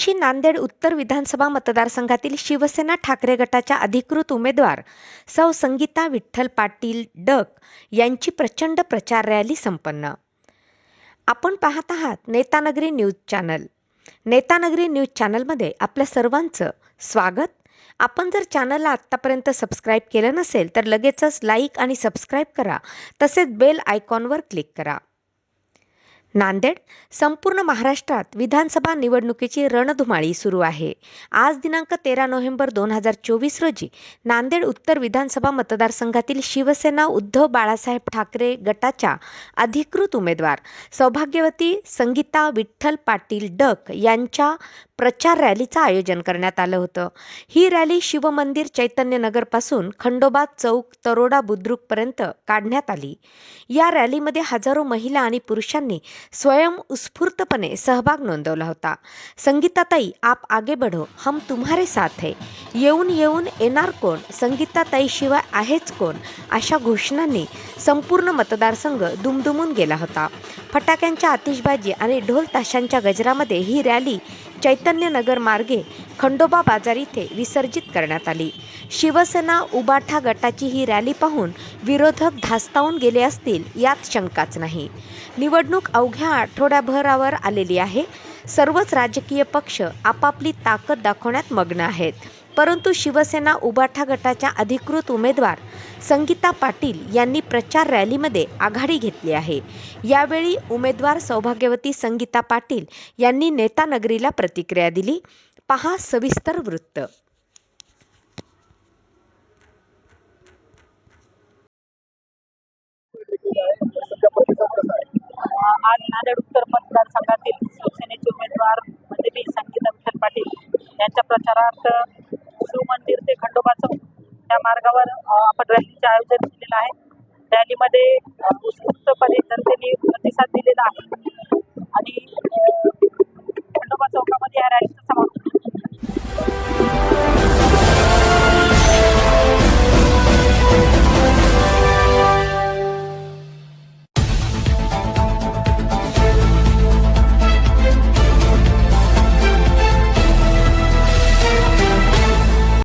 मुंशी नांदेड उत्तर विधानसभा मतदारसंघातील शिवसेना ठाकरे गटाच्या अधिकृत उमेदवार सौ संगीता विठ्ठल पाटील डक यांची प्रचंड प्रचार रॅली संपन्न. आपण पाहत आहात Netanagari news channel. Netanagari news चॅनलमध्ये आपल्या सर्वांचं स्वागत. आपण जर चॅनलला आत्तापर्यंत सबस्क्राईब केलं नसेल तर लगेचच लाईक आणि सबस्क्राईब करा. तसेच बेल आयकॉनवर क्लिक करा. नांदेड संपूर्ण महाराष्ट्रात विधानसभा निवडणुकीची रणधुमाळी सुरू आहे. आज दिनांक तेरा नोव्हेंबर दोन हजार चोवीस रोजी नांदेड उत्तर विधानसभा मतदारसंघातील शिवसेना उद्धव बाळासाहेब ठाकरे गटाच्या अधिकृत उमेदवार सौभाग्यवती संगीता विठ्ठल पाटील डक यांच्या प्रचार रॅलीचं आयोजन करण्यात आलं होतं. ही रॅली शिवमंदिर चैतन्यनगरपासून खंडोबा चौक तरोडा बुद्रुकपर्यंत काढण्यात आली. या रॅलीमध्ये हजारो महिला आणि पुरुषांनी स्वयंस्फूर्तपणे सहभाग नोंदवला होता. संगीताताई आप आगे बढ़ो. हम तुम्हारे साथ है. येऊन येऊन येणार कोण? संगीताताईशिवाय आहेच कोण? अशा घोषणांनी संपूर्ण मतदारसंघ दुमदुमून गेला होता. फटाक्यांच्या आतिषबाजी आणि ढोल ताशांच्या गजरामध्ये ही रॅली चैतन्यनगर मार्गे खंडोबा बाजार इथे विसर्जित करण्यात आली. शिवसेना उबाठा गटाची ही रॅली पाहून विरोधक धास्तावून गेले असतील यात शंकाच नाही. निवडणूक अवघ्या आठवड्याभरावर आलेली आहे. सर्वच राजकीय पक्ष आपापली ताकद दाखवण्यात मग्न आहेत. परंतु शिवसेना उबाठा गटाच्या अधिकृत उमेदवार संगीता पाटील यांनी प्रचार रॅलीमध्ये आघाडी घेतली आहे. यावेळी उमेदवार सौभाग्यवती संगीता पाटील यांनी नेतानगरीला प्रतिक्रिया दिली. पहा सविस्तर वृत्त. आज नांदेड उत्तर मतदारसंघातील शिवसेनेचे उमेदवार म्हणजे संगीता विठ्ठल पाटील यांच्या प्रचारार्थ खंडोबाचं त्या मार्गावर आपण रॅलीचे आयोजन केलेलं आहे. रॅलीमध्ये उत्स्फूर्तपणे जनतेने प्रतिसाद दिलेला आहे. आणि